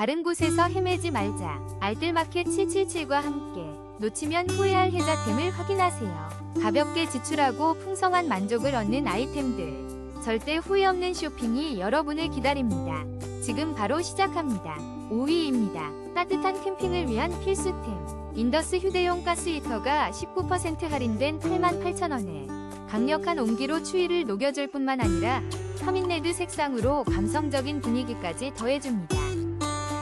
다른 곳에서 헤매지 말자. 알뜰마켓 777과 함께 놓치면 후회할 혜자템을 확인하세요. 가볍게 지출하고 풍성한 만족을 얻는 아이템들. 절대 후회 없는 쇼핑이 여러분을 기다립니다. 지금 바로 시작합니다. 5위입니다. 따뜻한 캠핑을 위한 필수템. 인더스 휴대용 가스 히터가 19% 할인된 88,000원에 강력한 온기로 추위를 녹여줄 뿐만 아니라 서민레드 색상으로 감성적인 분위기까지 더해줍니다.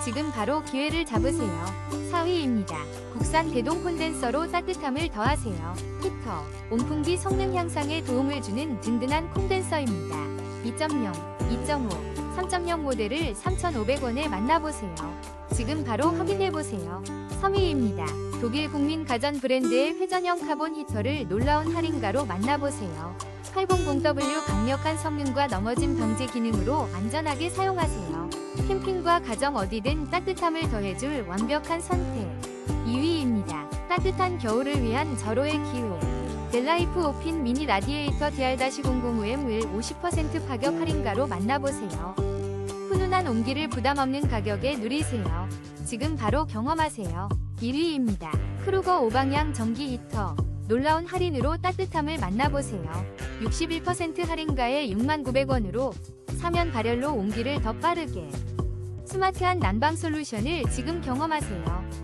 지금 바로 기회를 잡으세요. 4위입니다. 국산 대동 콘덴서로 따뜻함을 더하세요. 히터, 온풍기 성능 향상에 도움을 주는 든든한 콘덴서입니다. 2.0, 2.5, 3.0 모델을 3,500원에 만나보세요. 지금 바로 확인해보세요. 3위입니다. 독일 국민 가전 브랜드의 회전형 카본 히터를 놀라운 할인가로 만나보세요. 800W 강력한 성능과 넘어짐 방지 기능으로 안전하게 사용하세요. 캠핑과 가정 어디든 따뜻함을 더해줄 완벽한 선택. 2위입니다. 따뜻한 겨울을 위한 절호의 기회. 델라이프 오핀 미니 라디에이터 DR-005M을 50% 가격 할인가로 만나보세요. 훈훈한 온기를 부담 없는 가격에 누리세요. 지금 바로 경험하세요. 1위입니다. 크루거 5방향 전기 히터. 놀라운 할인으로 따뜻함을 만나보세요. 61% 할인가에 69,900원으로 사면 발열로 온기를 더 빠르게. 스마트한 난방 솔루션을 지금 경험하세요.